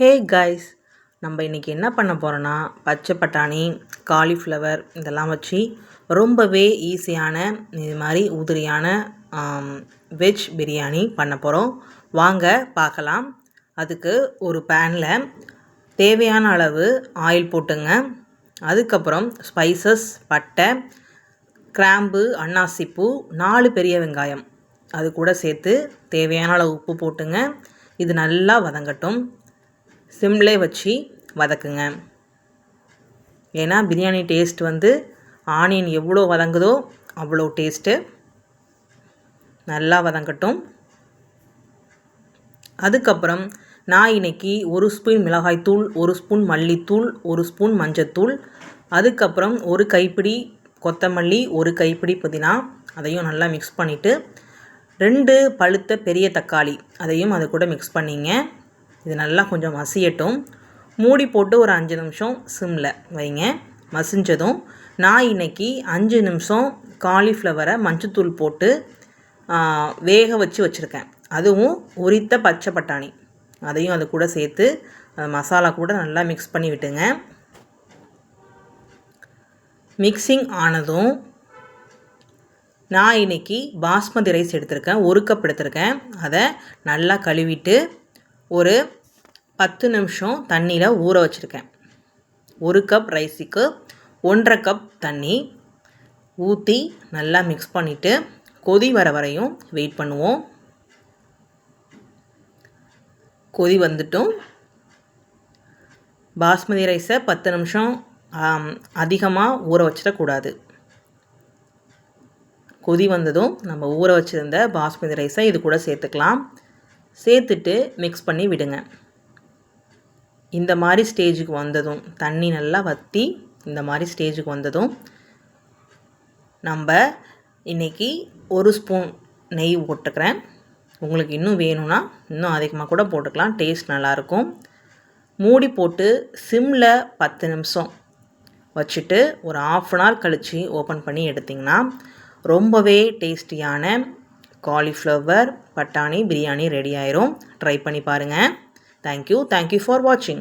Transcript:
Hey guys நம்ம இன்றைக்கி என்ன பண்ண போகிறோன்னா பச்சை பட்டாணி காலிஃப்ளவர் இதெல்லாம் வச்சு ரொம்பவே ஈஸியான இது மாதிரி உதிரியான வெஜ் பிரியாணி பண்ண போகிறோம் வாங்க பார்க்கலாம். அதுக்கு ஒரு பேனில் தேவையான அளவு ஆயில் போட்டுங்க. அதுக்கப்புறம் ஸ்பைசஸ் பட்டை கிராம்பு அன்னாசிப்பூ நாலு பெரிய வெங்காயம். அது கூட சேர்த்து தேவையான அளவு உப்பு போட்டுங்க. இது நல்லா வதங்கட்டும். சிம்லே வச்சு வதக்குங்க. ஏன்னா பிரியாணி டேஸ்ட் வந்து ஆனியன் எவ்வளோ வதங்குதோ அவ்வளோ டேஸ்ட்டு. நல்லா வதங்கட்டும். அதுக்கப்புறம் நான் இன்றைக்கி ஒரு ஸ்பூன் மிளகாய்த்தூள் ஒரு ஸ்பூன் மல்லித்தூள் ஒரு ஸ்பூன் மஞ்சத்தூள் அதுக்கப்புறம் ஒரு கைப்பிடி கொத்தமல்லி ஒரு கைப்பிடி புதினா அதையும் நல்லா மிக்ஸ் பண்ணிவிட்டு ரெண்டு பழுத்த பெரிய தக்காளி அதையும் அது கூட மிக்ஸ் பண்ணிங்க. இது நல்லா கொஞ்சம் மசியட்டும். மூடி போட்டு ஒரு அஞ்சு நிமிஷம் சிம்மில் வைங்க. மசிஞ்சதும் நான் இன்றைக்கி அஞ்சு நிமிஷம் காலிஃப்ளவரை மஞ்சத்தூள் போட்டு வேக வச்சு வச்சுருக்கேன். அதுவும் உரித்த பச்சை பட்டாணி. அதையும் அது கூட சேர்த்து மசாலா கூட நல்லா மிக்ஸ் பண்ணி விட்டுங்க. மிக்சிங் ஆனதும் நான் இன்றைக்கி பாஸ்மதி ரைஸ் எடுத்திருக்கேன். ஒரு கப் எடுத்திருக்கேன். அதை நல்லா கழுவிட்டு ஒரு பத்து நிமிஷம் தண்ணியில் ஊற வச்சுருக்கேன். ஒரு கப் ரைஸுக்கு ஒன்றரை கப் தண்ணி ஊற்றி நல்லா மிக்ஸ் பண்ணிவிட்டு கொதி வர வரையும் வெயிட் பண்ணுவோம். கொதி வந்துட்டும். பாஸ்மதி ரைஸை பத்து நிமிஷம் அதிகமாக ஊற வச்சிடக்கூடாது. கொதி வந்ததும் நம்ம ஊற வச்சுருந்த பாஸ்மதி ரைஸை இது கூட சேர்த்துக்கலாம். சேர்த்துட்டு மிக்ஸ் பண்ணி விடுங்க. இந்த மாதிரி ஸ்டேஜுக்கு வந்ததும் தண்ணி நல்லா வற்றி இந்த மாதிரி ஸ்டேஜுக்கு வந்ததும் நம்ம இன்றைக்கி ஒரு ஸ்பூன் நெய் போட்டுக்கிறேன். உங்களுக்கு இன்னும் வேணும்னா இன்னும் அதிகமாக கூட போட்டுக்கலாம். டேஸ்ட் நல்லாயிருக்கும். மூடி போட்டு சிம்மில் பத்து நிமிஷம் வச்சுட்டு ஒரு ஆஃப் அன் ஹவர் கழித்து ஓப்பன் பண்ணி எடுத்திங்கன்னா ரொம்பவே டேஸ்டியான காலிஃப்ளவர் பட்டாணி பிரியாணி ரெடி ஆயிரும். ட்ரை பண்ணி பாருங்கள் தேங்க்யூ தேங்க்யூ ஃபார் வாட்சிங்